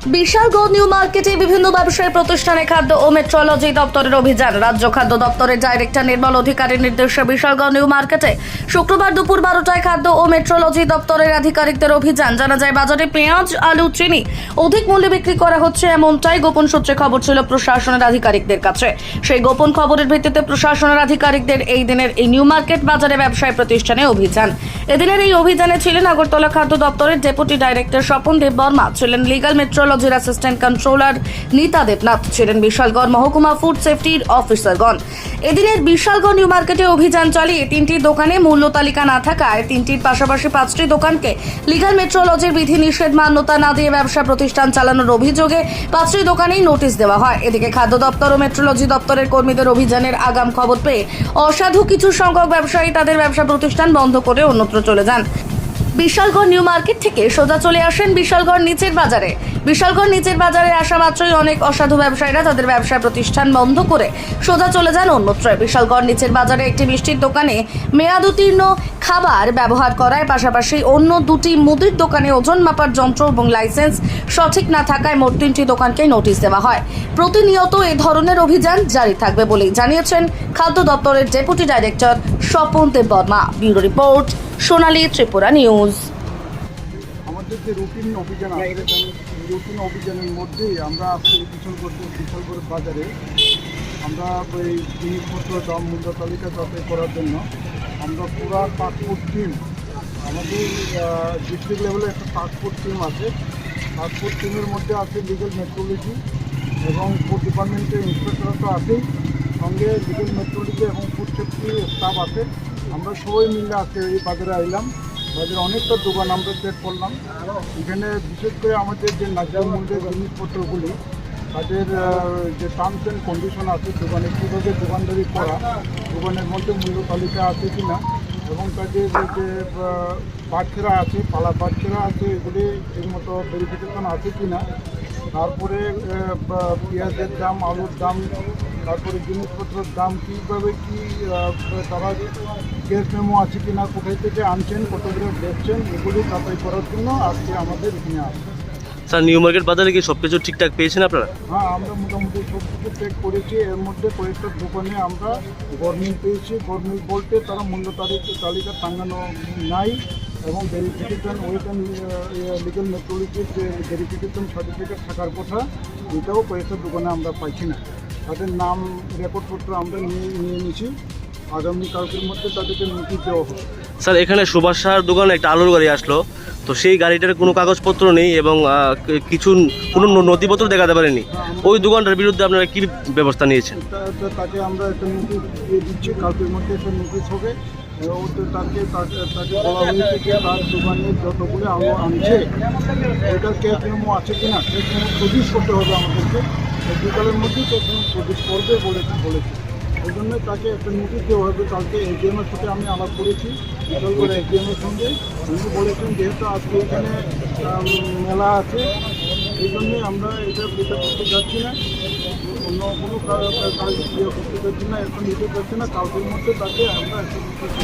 বিশালগঞ্জ new মার্কেটে বিভিন্ন ব্যবসায়ী প্রতিষ্ঠানে খাদ্য ও মেট্রোলজি দপ্তরের অভিযান। রাজ্য খাদ্য দপ্তরের ডাইরেক্টর নির্মল অধিকারীর নির্দেশে বিশালগঞ্জ নিউ মার্কেটে শুক্রবার দুপুর বারোটায় খাদ্য ও মেট্রোলজি দপ্তরের আধিকারিকদের অভিযান। জানা যায়, বাজারে পেঁয়াজ, আলু, চিনি অধিক মূল্যে বিক্রি করা হচ্ছে এমনটাই গোপন সূত্রে খবর ছিল প্রশাসনের আধিকারিকদের কাছে। সেই গোপন খবরের ভিত্তিতে প্রশাসনের আধিকারিকদের এই দিনের এই নিউ মার্কেট বাজারে ব্যবসায়ী প্রতিষ্ঠানে অভিযান। এদিনের এই অভিযানে ছিলেন আগরতলা খাদ্য দপ্তরের ডেপুটি ডাইরেক্টর স্বপন দেব বর্মা, ছিলেন লিগাল মেট্রোলজির অ্যাসিস্ট্যান্ট কন্ট্রোলার নীতা দেবনাথ ছিলেন বিশালগড় মহকুমা ফুড সেফটির অফিসারগণ। এদিনের বিশালগড় নিউ মার্কেটে অভিযান চালিয়ে তিনটি দোকানে মূল্য তালিকা না থাকায় তিনটির পাশাপাশি পাঁচটি দোকানকে লিগাল মেট্রোলজির বিধি নিষেধ মান্যতা না দিয়ে ব্যবসা প্রতিষ্ঠান চালানোর অভিযোগে পাঁচটি দোকানেই নোটিশ দেওয়া হয়। এদিকে খাদ্য দপ্তর ও মেট্রোলজি দপ্তরের কর্মীদের অভিযানের আগাম খবর পেয়ে অসাধু কিছু সংখ্যক ব্যবসায়ী তাদের ব্যবসা প্রতিষ্ঠান বন্ধ করে অন্যত্র চলে যান। বিশালগড় নিউ মার্কেট থেকে সোজা চলে আসেন বিশালগড় নিচের বাজারে। বিশালগড় নিচের বাজারে আসা মাত্রই অনেক অসাধু ব্যবসায়ীরা তাদের ব্যবসা প্রতিষ্ঠান বন্ধ করে সোজা চলে যান অন্যত্র। বিশালগড় নিচের বাজারে একটি মিষ্টির দোকানে মেয়াদ উত্তীর্ণ খাবার ব্যবহার করায় পাশাপাশি অন্য দুটি মুদির দোকানে ওজন মাপার যন্ত্র এবং লাইসেন্স সঠিক না থাকায় মোট তিনটি দোকানকে নোটিশ দেওয়া হয়। প্রতিনিয়ত এ ধরনের অভিযান জারি থাকবে বলেই জানিয়েছেন খাদ্য দপ্তরের deputy director Swapan Deb Barma. Bureau report Sonali Tripura news. Routine অভিযান রুটিন অভিযানের মধ্যেই আমরা বিশালগড় বাজারে আমরা জিনিসপত্র দাম, মূল্য তালিকা যাচাই করার জন্য আমরা পুরা পাসপোর্ট টিম আমাদের ডিস্ট্রিক্ট লেভেলে একটা পাসপোর্ট টিম আছে। পাসপোর্ট টিমের মধ্যে আছে লিগেল মেট্রোলজি এবং ফুড ডিপার্টমেন্টের ইন্সপেক্টর তো আছেই। সঙ্গে লিগেল মেট্রোলজি এবং ফুড সেফটি স্টাফ আছে। আমরা সবাই মিলে আজকে এই বাজারে আইলাম। বাজারে অনেকটা দোকান আমরা চেক করলাম। এখানে বিশেষ করে আমাদের যে ন্যায্য মূল্যের জিনিসপত্রগুলি, তাদের যে টার্মস অ্যান্ড কন্ডিশন আছে, দোকানে কীভাবে দোকানদারি করা, দোকানের মধ্যে মূল্য তালিকা আছে কি না এবং তাদের যে বাচ্চারা আছে পালা বাচ্চারা আছে, এগুলি ঠিকমতো ভেরিফিকেশন আছে কি না তারপরে পেঁয়াজের দাম, আলুর দাম তারপরে জিনিসপত্রের দাম কীভাবে কী তারা গ্যাস মেমো আছে কি না কোথায় থেকে আনছেন কতগুলো দেখছেন এগুলি যাচাই করার জন্য আজকে আমাদের এখানে আসছে। স্যার নিউ মার্কেট বাজারে কি সব কিছু ঠিকঠাক পেয়েছেন আপনারা? হ্যাঁ আমরা মোটামুটি সব কিছু চেক করেছি। এর মধ্যে কয়েকটা দোকানে আমরা গভর্নমেন্ট পেয়েছি। গভর্নমেন্ট বলতে তারা মূল্য তালিকা তালিকা টাঙানো নাই এবং ভেরিফিকেশন ওয়েটন লিগাল মেট্রোলজির যে ভেরিফিকেশন সার্টিফিকেট থাকার কথা এটাও কয়েকটা দোকানে আমরা পাইছি না। তাদের নাম রেকর্ডপত্র আমরা নিয়ে নিয়ে নিয়েছি। আগামী কালকের মধ্যে তাদেরকে নোটিশ দেওয়া হবে। স্যার এখানে সুভাষ সাহার দোকানে একটা আলুর গাড়ি আসলো। তো সেই গাড়িটার কোনো কাগজপত্র নেই এবং কিছু কোনো নথিপত্র দেখাতে পারেনি। ওই দোকানটার বিরুদ্ধে আপনারা কী ব্যবস্থা নিয়েছেন? তাকে আমরা একটা নোটিশ দিয়ে দিচ্ছি কালকের মধ্যে একটা নোটিশ হবে। তাকে তাকে বলা হয়েছে যে তার দোকানে যতগুলো আলু আনছে ওটার ক্যাশ মেমো আছে কি না ক্যাশ মেমো প্রডিউস করতে হবে আমাদেরকে। বিকালের মধ্যেই মেমো প্রডিউস করবে বলেছে বলেছে। ওই জন্য তাকে একটা নোটিশ দেওয়া হবে। কালকে এজিএমের সাথে আমি আলাপ করেছি। বিকাল করে এজিএমের সঙ্গে। উনি বলেছেন যেহেতু আজকে এখানে মেলা আছে, এই জন্যে আমরা এটা এটা করতে যাচ্ছি না। অন্য কোনো কাজ ইয়ে করতে পারছি না, এখন নিতে পারছি না। কালকের মধ্যে তাকে আমরা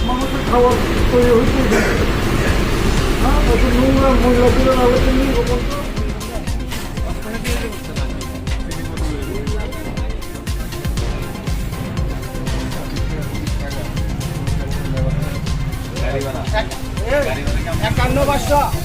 মানুষের খাওয়ার তৈরি হয়েছে। হ্যাঁ নোংরা মহিলাদের আলোচনা 是